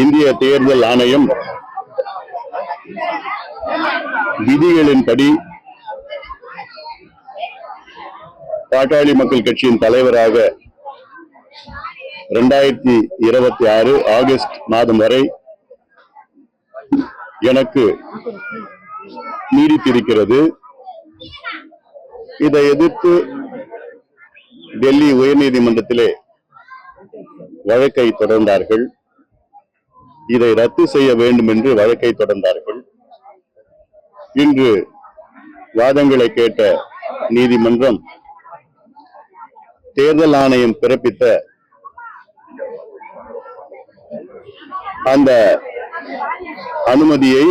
இந்திய தேர்தல் ஆணையம் விதிகளின்படி பாட்டாளி மக்கள் கட்சியின் தலைவராக இரண்டாயிரத்தி இருபத்தி ஆறு ஆகஸ்ட் மாதம் வரை எனக்கு நீடித்திருக்கிறது. இதை எதிர்த்து டெல்லி உயர்நீதிமன்றத்திலே வழக்கை தொடர்ந்தார்கள். இதை ரத்து செய்ய வேண்டும் என்று வழக்கை தொடர்ந்தார்கள். இன்று வாதங்களை கேட்ட நீதிமன்றம் தேர்தல் ஆணையம் பிறப்பித்த அந்த அனுமதியை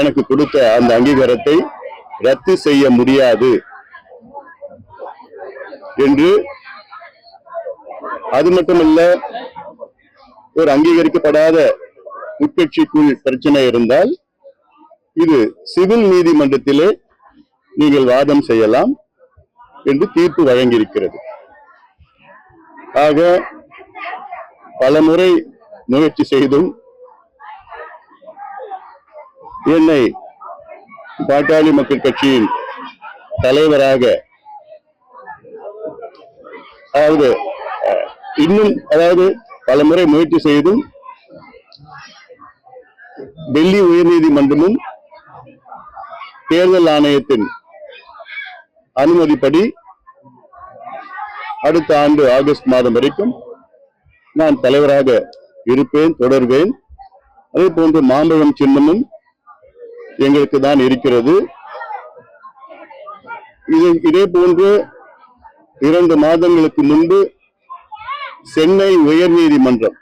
எனக்கு கொடுத்த அந்த அங்கீகாரத்தை ரத்து செய்ய முடியாது என்று அது மட்டுமல்ல ஒரு அங்கீகரிக்கப்படாத உட்கட்சிக்குள் பிரச்சனை இருந்தால் இது சிவில் நீதிமன்றத்திலே நீங்கள் வாதம் செய்யலாம் என்று தீர்ப்பு வழங்கியிருக்கிறது. ஆக பலமுறை முயற்சி செய்தும் என்னை பாட்டாளி மக்கள் கட்சியின் தலைவராக அதாவது இன்னும் அதாவது பலமுறை முயற்சி செய்தும் டெல்லி உயர்நீதிமன்றமும் தேர்தல் ஆணையத்தின் அனுமதிப்படி அடுத்த ஆண்டு ஆகஸ்ட் மாதம் வரைக்கும் நான் தலைவராக இருப்பேன் தொடர்வேன். அதே போன்று மாம்பழம் சின்னமும் எங்களுக்கு தான் இருக்கிறது. இது இதே போன்று இரண்டு மாதங்களுக்கு முன்பு சென்னை உயர்நீதிமன்றம்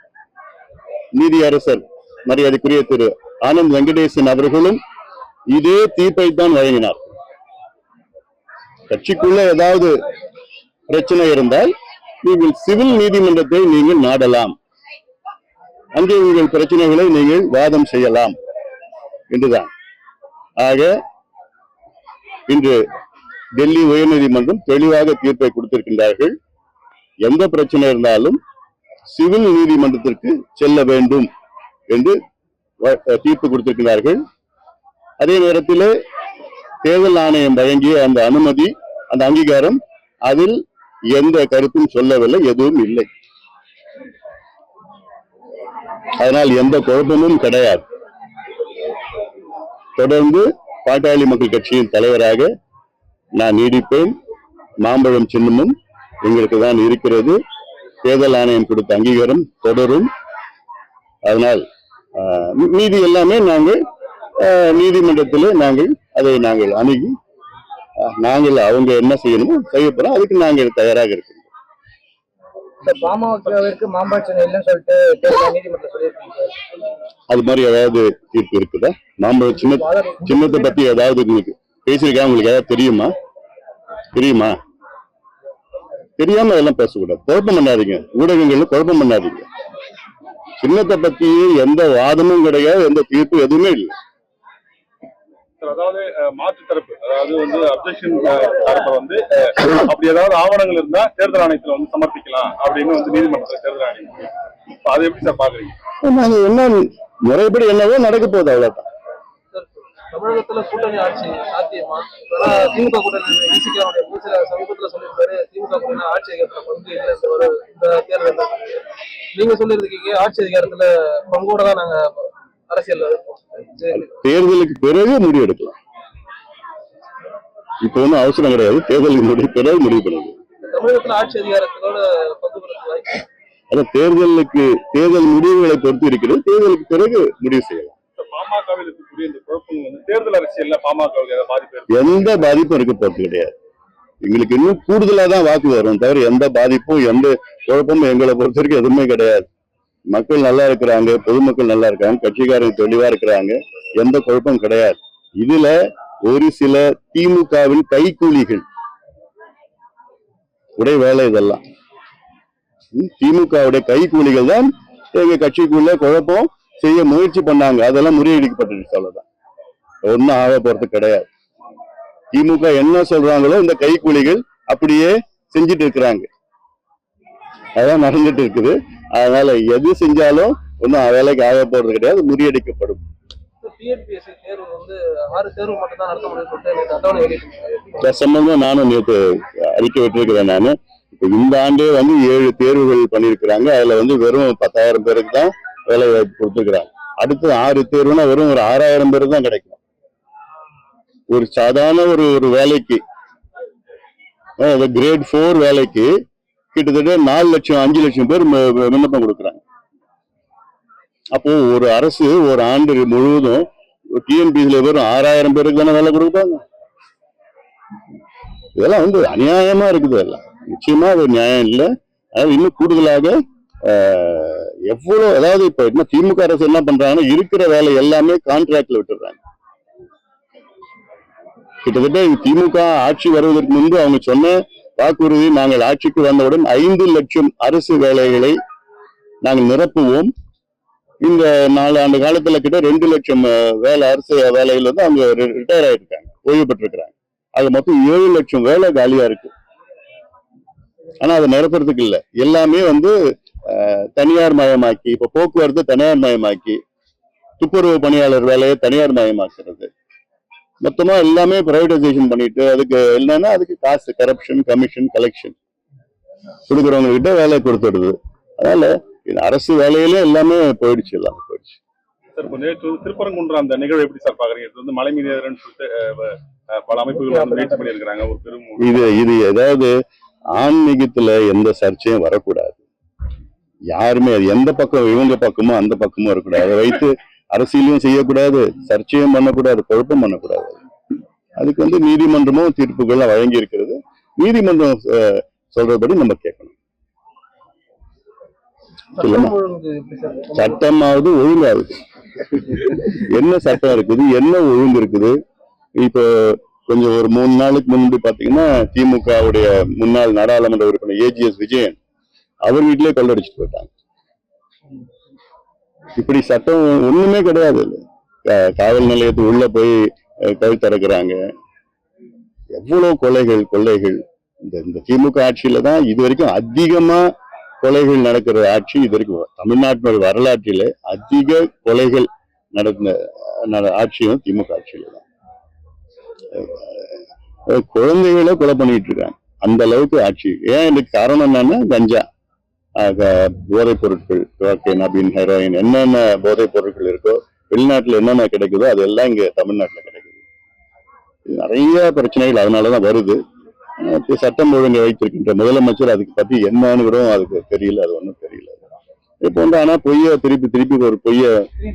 நீதியரசர் மரியாதைக்குரிய திரு ஆனந்த் வெங்கடேசன் அவர்களும் இதே தீர்ப்பை தான் வழங்கினார். கட்சிக்குள்ள ஏதாவது பிரச்சனை இருந்தால் நீங்கள் சிவில் நீதிமன்றத்தை நீங்கள் நாடலாம். அங்கே உங்கள் பிரச்சனைகளை நீங்கள் வாதம் செய்யலாம் என்றுதான். ஆக இன்று டெல்லி உயர்நீதிமன்றம் தெளிவாக தீர்ப்பை கொடுத்திருக்கின்றார்கள். எந்த பிரச்சனை இருந்தாலும் சிவில் நீதிமன்றத்திற்கு செல்ல வேண்டும். என்று தீர்ப்பு கொடுத்திருக்கிறார்கள். அதே நேரத்தில் தேர்தல் ஆணையம் வழங்கிய அந்த அனுமதி அந்த அங்கீகாரம் அதில் எந்த கருத்தும் சொல்லவில்லை எதுவும் இல்லை. அதனால் எந்த குழப்பமும் கிடையாது. தொடர்ந்து பாட்டாளி மக்கள் கட்சியின் தலைவராக நான் நீடிப்பேன். மாம்பழம் சின்னமும் எங்களுக்கு தான் இருக்கிறது. தேர்தல் ஆணையம் கொடுத்த அங்கீகாரம் தொடரும். அதனால் மீதி எல்லாமே நாங்கள் நீதிமன்றத்திலே நாங்கள் அதை நாங்கள் அணுகி நாங்கள் அவங்க என்ன செய்யணுமோ செய்ய போறோம். அதுக்கு நாங்கள் தயாராக சொல்லியிருக்காங்க அது மாதிரி ஏதாவது தீர்ப்பு இருக்குதா? மாம்பழம் சின்ன சின்னத்தை பத்தி ஏதாவது உங்களுக்கு பேசியிருக்கா? உங்களுக்கு ஏதாவது தெரியுமா? தெரியுமா? தெரியாம அதெல்லாம் பேசக்கூடாது. குழப்பம் பண்ணாதீங்க. ஊடகங்கள்ல குழப்பம் பண்ணாதீங்க. சின்னத்தை பத்தி எந்த வாதமும் கிடையாது எந்த தீர்ப்பு எதுவுமே இல்லை. அதாவது மாற்று தரப்பு அதாவது வந்து அப்ஜெக்ஷன் தரப்பு வந்து அப்படி ஏதாவது ஆவணங்கள் இருந்தா தேர்தல் ஆணையத்துல வந்து சமர்ப்பிக்கலாம் அப்படின்னு வந்து நீதிமன்றத்தில் தேர்தல் ஆணையம். அதை எப்படி சார் பாக்குறீங்க? நாங்க என்ன முறைப்படி என்னவோ நடக்க போகுது அவ்வளவுதான். தமிழகத்துல கூட்டணி ஆட்சி சாத்தியமா? திமுக கூட்டணி விசிகாவுடைய பூசில சமீபத்துல சொல்லியிருந்தாரு திமுக கூட்டணி ஆட்சி அதிகாரத்துல பங்கு இல்லை ஒரு இந்த தேர்தல் நீங்க சொல்லியிருக்கீங்க ஆட்சி அதிகாரத்துல பங்கோட தான் நாங்க அரசியல். தேர்தலுக்கு பிறகு முடிவு எடுக்கலாம். இப்ப ஒன்றும் அவசரம் கிடையாது. தேர்தலுக்கு முடிவு பிறகு முடிவு பண்ணுங்க தமிழகத்துல ஆட்சி அதிகாரத்தோட பங்கு அதான் தேர்தலுக்கு தேர்தல் முடிவுகளை பொறுத்து இருக்கிறது. தேர்தலுக்கு பிறகு முடிவு செய்யலாம் இப்ப பாமகவில் இருக்கக்கூடிய இந்த குழப்பங்கள் வந்து தேர்தல் அரசியல்ல பாமக பாதிப்பு எந்த பாதிப்பும் இருக்க போறது கிடையாது. எங்களுக்கு இன்னும் கூடுதலா தான் வாக்கு வரும் தவிர எந்த பாதிப்பும் எந்த குழப்பமும் எங்களை பொறுத்த வரைக்கும் எதுவுமே கிடையாது. மக்கள் நல்லா இருக்கிறாங்க பொதுமக்கள் நல்லா இருக்காங்க கட்சிக்காரங்க தெளிவா இருக்கிறாங்க எந்த குழப்பமும் கிடையாது. இதுல ஒரு சில திமுகவின் கைக்கூலிகள் உடைய வேலை இதெல்லாம். திமுகவுடைய கைக்கூலிகள் தான் எங்க கட்சிக்குள்ள குழப்பம் செய்ய முயற்சி பண்ணாங்க. அதெல்லாம் முறியடிக்கப்பட்டுருச்சு அவ்வளவுதான். ஒன்னும் ஆக போறது கிடையாது. திமுக என்ன சொல்றாங்களோ இந்த கைக்கூலிகள் அப்படியே செஞ்சுட்டு இருக்கிறாங்க. அதான் நடந்துட்டு இருக்குது. அதனால எது செஞ்சாலும் ஒன்றும் வேலைக்கு ஆக போறது கிடையாது முறியடிக்கப்படும். சம்பந்தமா நானும் நேற்று அறிக்கை விட்டிருக்கிறேன் நான். இப்போ இந்த ஆண்டே வந்து ஏழு தேர்வுகள் பண்ணியிருக்கிறாங்க. அதுல வந்து வெறும் பத்தாயிரம் பேருக்கு தான் வேலை வாய்ப்பு கொடுத்துருக்குறாங்க. அடுத்து ஆறு தேர்வுனா வெறும் ஒரு ஆறாயிரம் பேருக்கு தான் கிடைக்கும். ஒரு சாதாரண ஒரு ஒரு வேலைக்கு கிரேட் ஃபோர் வேலைக்கு கிட்டத்தட்ட நாலு லட்சம் அஞ்சு லட்சம் பேர் விண்ணப்பம் கொடுக்குறாங்க. அப்போ ஒரு அரசு ஒரு ஆண்டு முழுவதும் டிஎன்பிசில வெறும் ஆறாயிரம் பேருக்கு தானே வேலை கொடுப்பாங்க இதெல்லாம் வந்து அநியாயமா இருக்குது எல்லாம் நிச்சயமா அது நியாயம் இல்லை. அதாவது இன்னும் கூடுதலாக எவ்வளவு அதாவது இப்ப என்ன திமுக அரசு என்ன பண்றாங்கன்னா இருக்கிற வேலை எல்லாமே கான்ட்ராக்ட்ல விட்டுறாங்க கிட்டத்தட்ட திமுக ஆட்சி வருவதற்கு முன்பு அவங்க சொன்ன வாக்குறுதி நாங்கள் ஆட்சிக்கு வந்தவுடன் ஐந்து லட்சம் அரசு வேலைகளை நாங்கள் நிரப்புவோம். இந்த நாலு ஆண்டு காலத்துல கிட்ட ரெண்டு லட்சம் வேலை அரசு வேலையில வந்து அவங்க ரிட்டையர் ஆயிருக்காங்க ஓய்வு பெற்றிருக்கிறாங்க. அது மொத்தம் ஏழு லட்சம் வேலை காலியா இருக்கு. ஆனா அதை நிரப்புறதுக்கு இல்லை. எல்லாமே வந்து தனியார் மயமாக்கி இப்ப போக்குவரத்து தனியார் மயமாக்கி துப்புரவு பணியாளர் வேலையை தனியார் மயமாக்குறது. மொத்தமா எல்லாமே பிரைவேடைசேஷன் பண்ணிட்டு அதுக்கு என்னன்னா அதுக்கு காசு கரப்ஷன் கமிஷன் கலெக்ஷன் கொடுக்குறவங்க கிட்ட வேலை கொடுத்துடுது. அதனால இது அரசு வேலையில எல்லாமே போயிடுச்சு எல்லாமே போயிடுச்சு. சார் இப்போ நேற்று வந்து திருப்பரங்குன்றம் அந்த நிகழ்வு எப்படி சார் பாக்குறீங்க இது வந்து மலை மீனவர்னு சொல்லிட்டு பல அமைப்புகள் வந்து முயற்சி பண்ணியிருக்கிறாங்க. ஒரு பெரும் இது இது ஏதாவது ஆன்மீகத்துல எந்த சர்ச்சையும் வரக்கூடாது. யாருமே அது எந்த பக்கம் இவங்க பக்கமோ அந்த பக்கமோ இருக்கக்கூடாது. அதை வைத்து அரசியலையும் செய்யக்கூடாது சர்ச்சையும் பண்ணக்கூடாது குழப்பம் பண்ணக்கூடாது. அதுக்கு வந்து நீதிமன்றமும் தீர்ப்புகள்லாம் வழங்கி இருக்கிறது நீதிமன்றம் சொல்றபடி நம்ம கேட்கணும். சட்டமாவது ஒழுங்காகுது என்ன சட்டம் இருக்குது? என்ன ஒழுங்கு இருக்குது? இப்போ கொஞ்சம் ஒரு மூணு நாளுக்கு முன்பு பாத்தீங்கன்னா திமுகவுடைய முன்னாள் நாடாளுமன்ற உறுப்பினர் ஏஜிஎஸ் விஜயன் அவர் வீட்டிலே கொள்ளடிச்சிட்டு போயிட்டாங்க. இப்படி சட்டம் ஒண்ணுமே கிடையாது. காவல் நிலையத்து உள்ள போய் அஹ், திறக்கிறாங்க எவ்வளவு கொலைகள் கொள்ளைகள். இந்த இந்த திமுக ஆட்சியில தான் இது வரைக்கும் அதிகமா கொலைகள் நடக்கிற ஆட்சி இது வரைக்கும் தமிழ்நாட்டு வரலாற்றிலே அதிக கொலைகள் நடந்த நட- ஆட்சியும் திமுக ஆட்சியில தான். குழந்தைகளை கொலை பண்ணிட்டு இருக்காங்க. அந்த அளவுக்கு ஆட்சி. ஏன் இதுக்கு காரணம் என்னன்னா கஞ்சா. போதைப் பொருட்கள் கோக்கைன் அபின் ஹெரோயின் என்னென்ன போதைப் பொருட்கள் இருக்கோ வெளிநாட்டுல என்னென்ன கிடைக்குதோ அதெல்லாம் இங்க தமிழ்நாட்டுல கிடைக்குது. நிறைய பிரச்சனைகள் அதனாலதான் வருது. சட்டம் ஒழுங்கை வைத்திருக்கின்ற முதலமைச்சர் அதுக்கு பத்தி என்னன்னு கூட அதுக்கு தெரியல அது ஒன்றும் தெரியல. இப்போ வந்து ஆனா பொய்ய திருப்பி திருப்பி ஒரு பொய்ய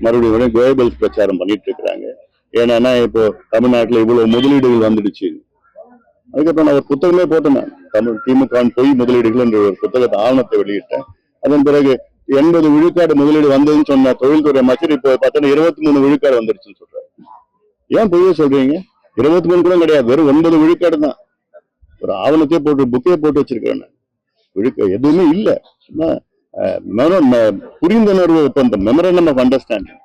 மறுபடியும் கோயபல்ஸ் பிரச்சாரம் பண்ணிட்டு இருக்கிறாங்க. ஏன்னா இப்போ தமிழ்நாட்டுல இவ்வளவு முதலீடுகள் வந்துடுச்சு. அதுக்கப்புறம் நான் ஒரு புத்தகமே போட்டேன் நான். தமிழ் திமுக பொய் முதலீடுகள் என்ற ஒரு புத்தகத்தை ஆவணத்தை வெளியிட்டேன். அதன் பிறகு எண்பது விழுக்காடு முதலீடு வந்ததுன்னு சொன்ன தொழில்துறை அமைச்சர் இப்போ பார்த்தோன்னா இருபத்தி மூணு விழுக்காடு வந்துருச்சுன்னு சொல்றாரு. ஏன் பொய்ய சொல்றீங்க? இருபத்தி மூணு கூட கிடையாது. வெறும் ஒன்பது விழுக்காடு தான். ஒரு ஆவணத்தையே போட்டு புக்கே போட்டு வச்சிருக்கிறேன் நான். விழுக்க எதுவுமே இல்ல. சும்மா புரிந்துணர்வு ஒப்பந்தம் மெமரண்டம் ஆஃப் அண்டர்ஸ்டாண்டிங்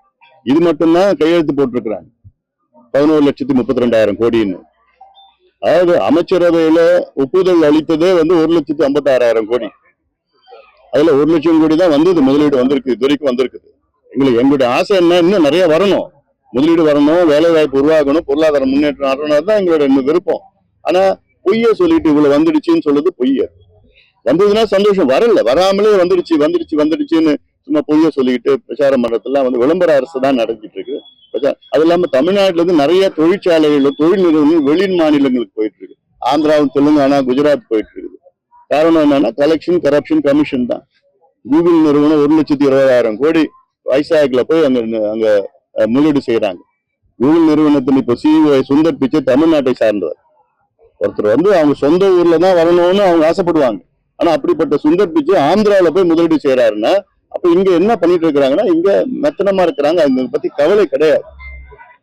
இது மட்டும்தான் கையெழுத்து போட்டிருக்கிறாங்க. பதினோரு லட்சத்தி முப்பத்தி ரெண்டாயிரம் கோடின்னு. அதாவது அமைச்சரவையில ஒப்புதல் அளித்ததே வந்து ஒரு லட்சத்தி ஐம்பத்தாறாயிரம் கோடி. அதுல ஒரு லட்சம் கோடி தான் இது முதலீடு வந்திருக்கு இது வரைக்கும் வந்திருக்குது. எங்களுக்கு எங்களுடைய ஆசை என்ன? இன்னும் நிறைய வரணும். முதலீடு வரணும் வேலை வாய்ப்பு உருவாகணும் பொருளாதார முன்னேற்றம் வரணும் தான் எங்களோட விருப்பம். ஆனா பொய்ய சொல்லிட்டு இவ்வளவு வந்துடுச்சுன்னு சொல்லுது பொய்ய வந்ததுன்னா சந்தோஷம். வரல. வராமலே வந்துடுச்சு வந்துடுச்சு வந்துடுச்சுன்னு சும்மா பொய்ய சொல்லிட்டு பிரச்சாரம் பண்றதெல்லாம் வந்து விளம்பர அரசு தான் நடந்துட்டு இருக்கு அது இல்லாம தமிழ்நாட்டுல இருந்து நிறைய தொழிற்சாலைகள் தொழில் நிறுவனங்கள் வெளி மாநிலங்களுக்கு போயிட்டு இருக்கு ஆந்திராவும் தெலுங்கானா குஜராத் போயிட்டு இருக்குது காரணம் என்னன்னா கலெக்ஷன் கரப்ஷன் கமிஷன் தான். கூகுள் நிறுவனம் ஒரு லட்சத்தி இருபதாயிரம் கோடி வைசாக்ல போய் அங்க அங்க முதலீடு செய்யறாங்க கூகுள் நிறுவனத்தின் இப்போ சிஇஓ சுந்தர் பிச்சை தமிழ்நாட்டை சார்ந்தவர். ஒருத்தர் வந்து அவங்க சொந்த ஊர்ல தான் வரணும்னு அவங்க ஆசைப்படுவாங்க. ஆனா அப்படிப்பட்ட சுந்தர் பிச்சை ஆந்திராவில போய் முதலீடு செய்யறாருன்னா அப்ப இங்க என்ன பண்ணிட்டு இருக்கிறாங்கன்னா இங்க மெத்தனமா இருக்கிறாங்க. அவங்க பத்தி கவலை கிடையாது.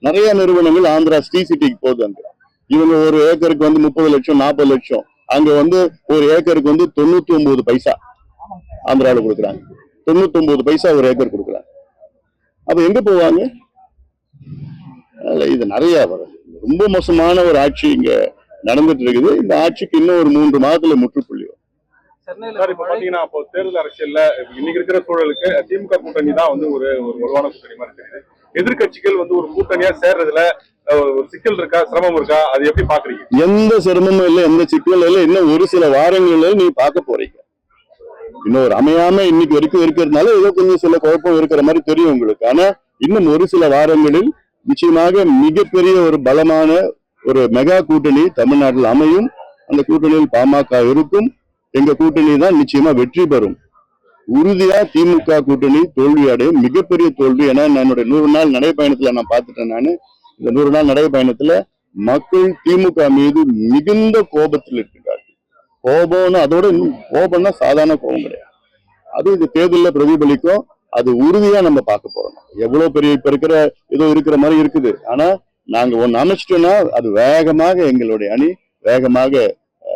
நிறைய நிறுவனங்கள் ஆந்திரா ஸ்ரீ சிட்டிக்கு போகுது அங்க. இவங்க ஒரு ஏக்கருக்கு வந்து முப்பது லட்சம் நாற்பது லட்சம். அங்க வந்து ஒரு ஏக்கருக்கு வந்து தொண்ணூத்தி ஒன்பது பைசா ஆந்திராவில் கொடுக்குறாங்க. தொண்ணூத்தி ஒன்பது பைசா ஒரு ஏக்கர் கொடுக்குறாங்க. அப்ப எங்க போவாங்க? இது நிறைய வரும் ரொம்ப மோசமான ஒரு ஆட்சி இங்க நடந்துட்டு இருக்குது. இந்த ஆட்சிக்கு இன்னும் ஒரு மூன்று மாதத்துல முற்றுப்புள்ளி. சார் இப்ப பாத்தீங்கன்னா அப்போ தேர்தல் அரசியல்ல இன்னைக்கு இருக்கிற சூழலுக்கு திமுக கூட்டணி தான் வந்து ஒரு ஒரு வலுவான கூட்டணி மாதிரி தெரியுது. எதிர்க்கட்சிகள் வந்து ஒரு கூட்டணியா சேர்றதுல சிக்கல் இருக்கா சிரமம் இருக்கா? அது எப்படி பாக்குறீங்க? எந்த சிரமமும் இல்லை எந்த சிக்கலும் இல்லை. இன்னும் ஒரு சில வாரங்கள்ல நீ பார்க்க போறீங்க. இன்னும் ஒரு அமையாம இன்னைக்கு வரைக்கும் இருக்கிறதுனால ஏதோ கொஞ்சம் சில குழப்பம் இருக்கிற மாதிரி தெரியும் உங்களுக்கு. ஆனா இன்னும் ஒரு சில வாரங்களில் நிச்சயமாக மிகப்பெரிய ஒரு பலமான ஒரு மெகா கூட்டணி தமிழ்நாட்டில் அமையும். அந்த கூட்டணியில் பாமக இருக்கும். எங்க கூட்டணி தான் நிச்சயமா வெற்றி பெறும். உறுதியா திமுக கூட்டணி தோல்வி அடையும். மிகப்பெரிய தோல்வி. ஏன்னா என்னுடைய நூறு நாள் நடைப்பயணத்துல நான் பார்த்துட்டேன் நானு. இந்த நூறு நாள் நடைப்பயணத்துல மக்கள் திமுக மீது மிகுந்த கோபத்தில் இருக்கிறார்கள் கோபம்னு அதோட கோபம்னா சாதாரண கோபம் கிடையாது. அது இந்த தேர்தலில் பிரதிபலிக்கும். அது உறுதியா நம்ம பார்க்க போறோம். எவ்வளவு பெரிய இப்ப இருக்கிற ஏதோ இருக்கிற மாதிரி இருக்குது. ஆனா நாங்க ஒன்னு அமைச்சிட்டோம்னா அது வேகமாக எங்களுடைய அணி வேகமாக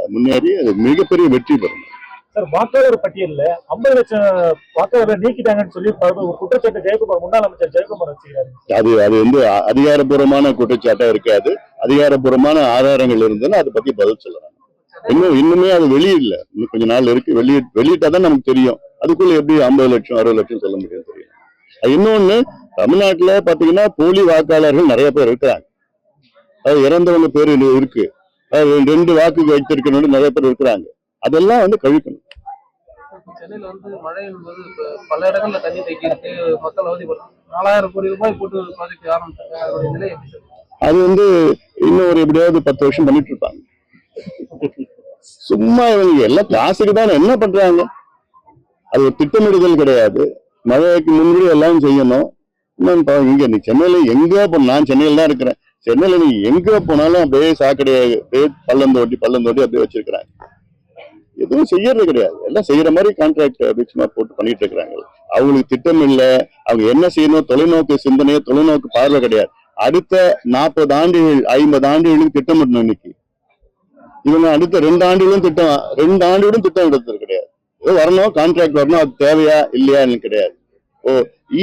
முன்னேறி அது மிகப்பெரிய வெற்றி பெறும். சார் வாக்காளர் பட்டியல்ல ஐம்பது லட்சம் வாக்காளரை நீக்கிட்டாங்கன்னு சொல்லி ஒரு குற்றச்சாட்டு ஜெயக்குமார் முன்னாள் அமைச்சர் ஜெயக்குமார் வச்சுக்கிறாரு அது அது வந்து அ- அதிகாரப்பூர்வமான குற்றச்சாட்டா இருக்காது. அதிகாரப்பூர்வமான ஆதாரங்கள் இருந்ததுன்னா அதை பத்தி பதில் சொல்லலாம். இன்னும் இன்னுமே அது வெளியிடல. இன்னும் கொஞ்ச நாள் இருக்கு. வெளியிட வெளியிட்டாதான் நமக்கு தெரியும். அதுக்குள்ள எப்படி ஐம்பது லட்சம் அறுபது லட்சம் சொல்ல முடியும் தெரியும் இன்னொன்னு தமிழ்நாட்டுல பாத்தீங்கன்னா போலி வாக்காளர்கள் நிறைய பேர் இருக்கிறாங்க. அது இறந்தவங்க பேர் இருக்கு. ரெண்டு வாக்கு வைத்திருக்கணும் நிறைய பேர் இருக்கிறாங்க. அதெல்லாம் வந்து கழிக்கணும் சென்னையில வந்து மழை என்பது இப்ப பல இடங்கள்ல தண்ணி தேக்கி இருக்கு மக்கள் அவதிப்படுறாங்க நாலாயிரம் கோடி ரூபாய் போட்டு ப்ராஜெக்ட் ஆரம்பிச்சாங்க. அதோட நிலை எப்படி சார்? அது வந்து இன்னும் ஒரு எப்படியாவது பத்து வருஷம் பண்ணிட்டு இருப்பாங்க சும்மா இவங்க எல்லாம் காசுக்கு தானே. என்ன பண்றாங்க? அது ஒரு திட்டமிடுதல் கிடையாது. மழைக்கு முன்னாடி எல்லாம் செய்யணும். இன்னும் இங்க நீ சென்னையில எங்க நான் சென்னையில தான் இருக்கிறேன். சென்னையில நீ எங்க போனாலும் அப்படியே சாக்கடையை அப்படியே பள்ளம் தோண்டி பள்ளம் தோண்டி அப்படியே வச்சிருக்கிறாங்க. எதுவும் செய்யறது கிடையாது. எல்லாம் செய்யற மாதிரி கான்ட்ராக்ட் அப்படி போட்டு பண்ணிட்டு இருக்கிறாங்க. அவங்களுக்கு திட்டம் இல்லை. அவங்க என்ன செய்யணும்? தொலைநோக்கு சிந்தனையோ தொலைநோக்கு பார்வை கிடையாது. அடுத்த நாற்பது ஆண்டுகள் ஐம்பது ஆண்டுகளுக்கு திட்டமிடணும் இன்னைக்கு. இவங்க அடுத்த ரெண்டு ஆண்டுகளும் திட்டம் ரெண்டு ஆண்டுகளும் திட்டம் எடுத்தது கிடையாது. ஏதோ வரணும் கான்ட்ராக்ட் வரணும் அது தேவையா இல்லையான்னு கிடையாது. ஓ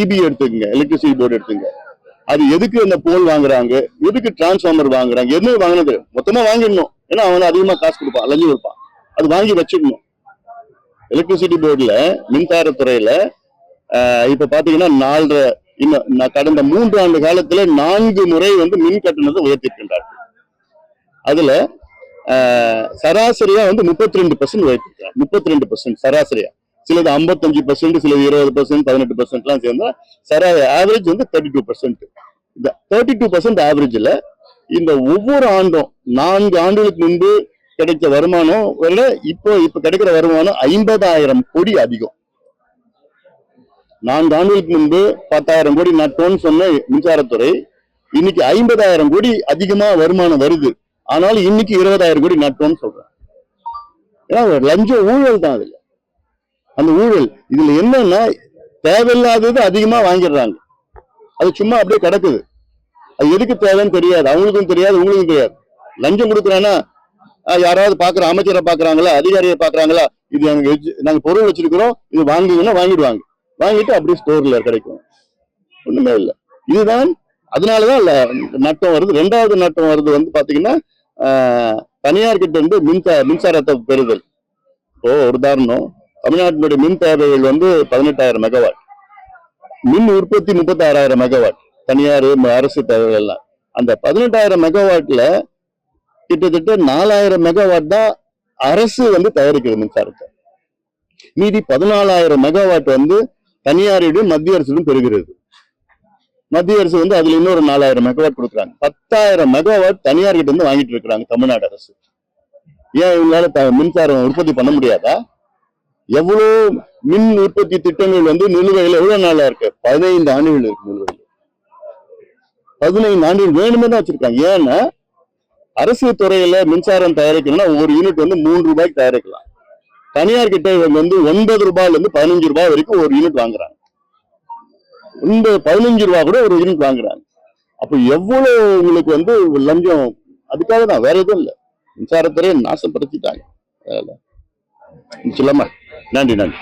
இபி எடுத்துக்கங்க எலக்ட்ரிசிட்டி போர்டு எடுத்துங்க அது எதுக்கு அந்த போல் வாங்குறாங்க? எதுக்கு டிரான்ஸ்ஃபார்மர் வாங்குறாங்க? என்ன வாங்கினது மொத்தமா வாங்கிடணும். ஏன்னா அவன் அதிகமா காசு கொடுப்பான் லஞ்சம் கொடுப்பான். அது வாங்கி வச்சுக்கணும் எலக்ட்ரிசிட்டி போர்டில் மின்சாரத்துறையில இப்ப பாத்தீங்கன்னா நாலரை இன்னும் நான் கடந்த மூன்று ஆண்டு காலத்துல நான்கு முறை வந்து மின் கட்டணத்தை உயர்த்திருக்கின்றார்கள் அதுல சராசரியா வந்து முப்பத்தி ரெண்டு பர்சன்ட் உயர்த்திருக்கிறார். முப்பத்தி ரெண்டு பர்சன்ட் சராசரியா. சிலது ஐம்பத்தஞ்சு பர்சன்ட் சிலது இருபது பர்சன்ட் பதினெட்டு பர்சன்ட்லாம் சேர்ந்தா சரா ஆவரேஜ் வந்து தேர்ட்டி டூ பர்சன்ட் இந்த தேர்ட்டி டூ பர்சன்ட் ஆவரேஜ்ல இந்த ஒவ்வொரு ஆண்டும் நான்கு ஆண்டுகளுக்கு முன்பு கிடைச்ச வருமானம் விட இப்போ இப்போ கிடைக்கிற வருமானம் ஐம்பதாயிரம் கோடி அதிகம். நான்கு ஆண்டுகளுக்கு முன்பு பத்தாயிரம் கோடி நட்டோன்னு சொன்ன மின்சாரத்துறை இன்னைக்கு ஐம்பதாயிரம் கோடி அதிகமா வருமானம் வருது. ஆனாலும் இன்னைக்கு இருபதாயிரம் கோடி நட்டோன்னு சொல்றேன். ஏன்னா லஞ்சம் ஊழல் தான் அதுல. அந்த ஊழல் இதுல என்னன்னா தேவையில்லாதது அதிகமா வாங்கிடுறாங்க. அது சும்மா அப்படியே கிடக்குது. அது எதுக்கு தேவைன்னு தெரியாது. அவங்களுக்கும் தெரியாது உங்களுக்கும் தெரியாது. லஞ்சம் கொடுக்குறான்னா யாராவது பாக்குற அமைச்சரை பாக்குறாங்களா அதிகாரியை பாக்குறாங்களா இது நாங்க நாங்க பொருள் வச்சிருக்கிறோம் இது வாங்குங்கன்னா வாங்கிடுவாங்க. வாங்கிட்டு அப்படியே ஸ்டோர்ல கிடைக்கும். ஒண்ணுமே இல்லை. இதுதான் அதனாலதான் நட்டம் வருது. ரெண்டாவது நட்டம் வருது வந்து பாத்தீங்கன்னா தனியார் கிட்ட இருந்து மின்சார மின்சாரத்தை பெறுதல். இப்போ ஒரு உதாரணம் தமிழ்நாட்டினுடைய மின் தேவைகள் வந்து பதினெட்டாயிரம் மெகாவாட் மின் உற்பத்தி முப்பத்தாறாயிரம் மெகாவாட் தனியார் அரசு தேவைகள் எல்லாம் அந்த பதினெட்டாயிரம் மெகாவாட்ல கிட்டத்தட்ட நாலாயிரம் மெகாவாட் தான் அரசு வந்து தயாரிக்கிறது மின்சாரத்தை. மீதி பதினாலாயிரம் மெகாவாட் வந்து தனியாரிடம் மத்திய அரசிடம் பெறுகிறது. மத்திய அரசு வந்து அதுல இன்னொரு நாலாயிரம் மெகாவாட் கொடுக்குறாங்க. பத்தாயிரம் மெகாவாட் தனியார் கிட்ட இருந்து வாங்கிட்டு இருக்கிறாங்க தமிழ்நாடு அரசு. ஏன் இவங்களால மின்சாரம் உற்பத்தி பண்ண முடியாதா? எவ்வளவு மின் உற்பத்தி திட்டங்கள் வந்து நிலுவையில் எவ்வளவு நாளா இருக்கு? பதினைந்து ஆண்டுகள் இருக்கு நிலுவையில். பதினைந்து ஆண்டுகள் வேணுமே தான் வச்சிருக்காங்க. ஏன்னா அரசு துறையில மின்சாரம் தயாரிக்கணும்னா ஒரு யூனிட் வந்து மூன்று ரூபாய்க்கு தயாரிக்கலாம். தனியார் கிட்ட இவங்க வந்து ஒன்பது ரூபாயில இருந்து பதினஞ்சு ரூபாய் வரைக்கும் ஒரு யூனிட் வாங்குறாங்க. இந்த பதினஞ்சு ரூபா கூட ஒரு யூனிட் வாங்குறாங்க. அப்ப எவ்வளவு உங்களுக்கு வந்து லஞ்சம்? அதுக்காக தான் வேற எதுவும் இல்லை. மின்சாரத்துறையை நாசப்படுத்திட்டாங்க. வேலை. நன்றி நன்றி